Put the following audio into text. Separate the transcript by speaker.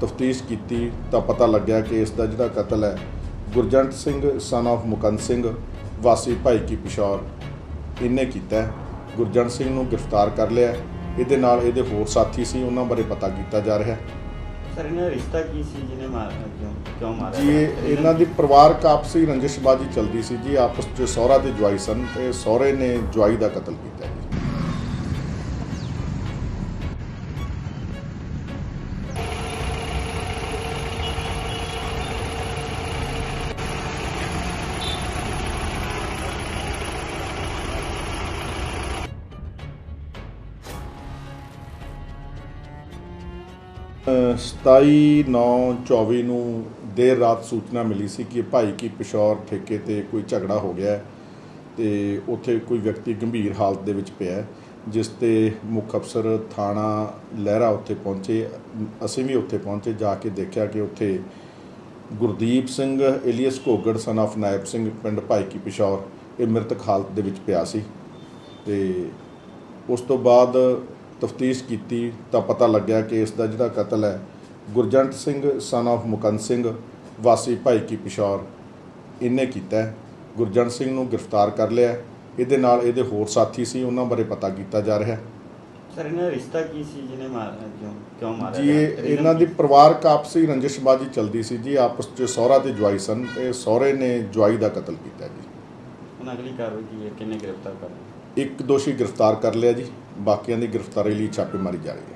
Speaker 1: ਤਫਤੀਸ਼ ਕੀਤੀ ਤਾਂ ਪਤਾ ਲੱਗਿਆ ਕਿ ਇਸ ਦਾ ਜਿਹੜਾ ਕਤਲ ਹੈ ਗੁਰਜੰਟ ਸਿੰਘ son of ਮੁਕੰਦ ਸਿੰਘ ਵਾਸੀ ਭਾਈ ਕੀ ਪਿਸ਼ੌਰ ਇਹਨੇ ਕੀਤਾ ਹੈ। ਗੁਰਜੰਟ ਸਿੰਘ ਨੂੰ ਗ੍ਰਿਫਤਾਰ ਕਰ ਲਿਆ। ਇਹਦੇ ਨਾਲ ਇਹਦੇ ਹੋਰ ਸਾਥੀ ਸੀ ਉਹਨਾਂ ਬਾਰੇ ਪਤਾ ਕੀਤਾ ਜਾ ਰਿਹਾ
Speaker 2: ਸਰ ਇਹਨਾਂ ਦਾ ਰਿਸ਼ਤਾ ਕੀ ਸੀ ਜਿਹਨੇ ਮਾਰਿਆ ਕਿਉਂ ਕਿਉਂ ਮਾਰਿਆ
Speaker 1: ਜੀ ਇਹ ਇਹਨਾਂ ਦੀ ਪਰਿਵਾਰਕ ਆਪਸੀ ਰੰਜਿਸ਼ਬਾਜੀ ਚੱਲਦੀ ਸੀ ਜੀ ਆਪਸ 'ਚ ਸਹੁਰਾ ਤੇ ਜਵਾਈ ਸਨ ਤੇ ਸਹੁਰੇ ਨੇ ਜਵਾਈ ਦਾ ਕਤਲ ਕੀਤਾ ਜੀ ਅ, 27 9 24 ਨੂੰ ਦੇਰ ਰਾਤ ਸੂਚਨਾ ਮਿਲੀ ਸੀ ਕਿ ਭਾਈ ਕੀ ਪਿਸ਼ੌਰ ਠੇਕੇ ਤੇ ਕੋਈ ਝਗੜਾ ਹੋ ਗਿਆ ਹੈ ਤੇ ਉੱਥੇ ਕੋਈ ਵਿਅਕਤੀ ਗੰਭੀਰ ਹਾਲਤ ਦੇ ਵਿੱਚ ਪਿਆ ਜਿਸ ਤੇ ਮੁੱਖ ਅਫਸਰ ਥਾਣਾ ਲਹਿਰਾ ਉੱਥੇ ਪਹੁੰਚੇ। ਅਸੀਂ ਵੀ ਉੱਥੇ ਪਹੁੰਚੇ ਜਾ ਕੇ ਦੇਖਿਆ ਕਿ ਉੱਥੇ Gurdeep Singh alias Ghoghar son of Naib Singh ਪਿੰਡ ਭਾਈ ਕੀ ਪਿਸ਼ੌਰ ਇਹ ਮ੍ਰਿਤਕ ਹਾਲਤ ਦੇ ਵਿੱਚ ਪਿਆ ਸੀ। ਤੇ ਉਸ ਤੋਂ ਬਾਅਦ ਤਫਤੀਸ਼ ਕੀਤੀ ਤਾਂ ਪਤਾ ਲੱਗਿਆ ਕਿ ਇਸ ਦਾ ਜਿਹੜਾ ਕਤਲ ਹੈ ਗੁਰਜੰਟ ਸਿੰਘ son of ਮੁਕੰਦ ਸਿੰਘ ਵਾਸੀ ਭਾਈ ਕੀ ਪਿਸ਼ੌਰ ਇਹਨੇ ਕੀਤਾ ਹੈ। ਗੁਰਜੰਟ ਸਿੰਘ ਨੂੰ ਗ੍ਰਿਫਤਾਰ ਕਰ ਲਿਆ ਹੈ। ਇਹਦੇ ਨਾਲ ਇਹਦੇ ਹੋਰ ਸਾਥੀ ਸੀ ਉਹਨਾਂ ਬਾਰੇ ਪਤਾ ਕੀਤਾ ਜਾ ਰਿਹਾ ਹੈ।
Speaker 2: ਸਰ ਇਹਨਾਂ ਦਾ ਰਿਸ਼ਤਾ ਕੀ ਸੀ ਜਿਹਨੇ ਮਾਰਿਆ ਕਿਉਂ ਕਿਉਂ ਮਾਰਿਆ
Speaker 1: ਜੀ ਇਹ ਇਹਨਾਂ ਦੀ ਪਰਿਵਾਰਕ ਆਪਸੀ ਰੰਜਿਸ਼ਬਾਜੀ ਚੱਲਦੀ ਸੀ ਜੀ ਆਪਸ 'ਚ ਸਹੁਰਾ ਤੇ ਜਵਾਈ ਸਨ ਤੇ ਸਹੁਰੇ ਨੇ ਜਵਾਈ ਦਾ ਕਤਲ ਕੀਤਾ ਜੀ।
Speaker 2: ਹੁਣ ਅਗਲੀ ਕਾਰਵਾਈ ਕੀ ਹੈ? ਕਿੰਨੇ ਗ੍ਰਿਫਤਾਰ ਕਰ ਲਏ
Speaker 1: ਇੱਕ ਦੋਸ਼ੀ ਗ੍ਰਿਫਤਾਰ ਕਰ ਲਿਆ ਜੀ। ਬਾਕੀਆਂ ਦੀ ਗ੍ਰਿਫਤਾਰੀ ਲਈ ਛਾਪੇਮਾਰੀ ਜਾਰੀ ਹੈ।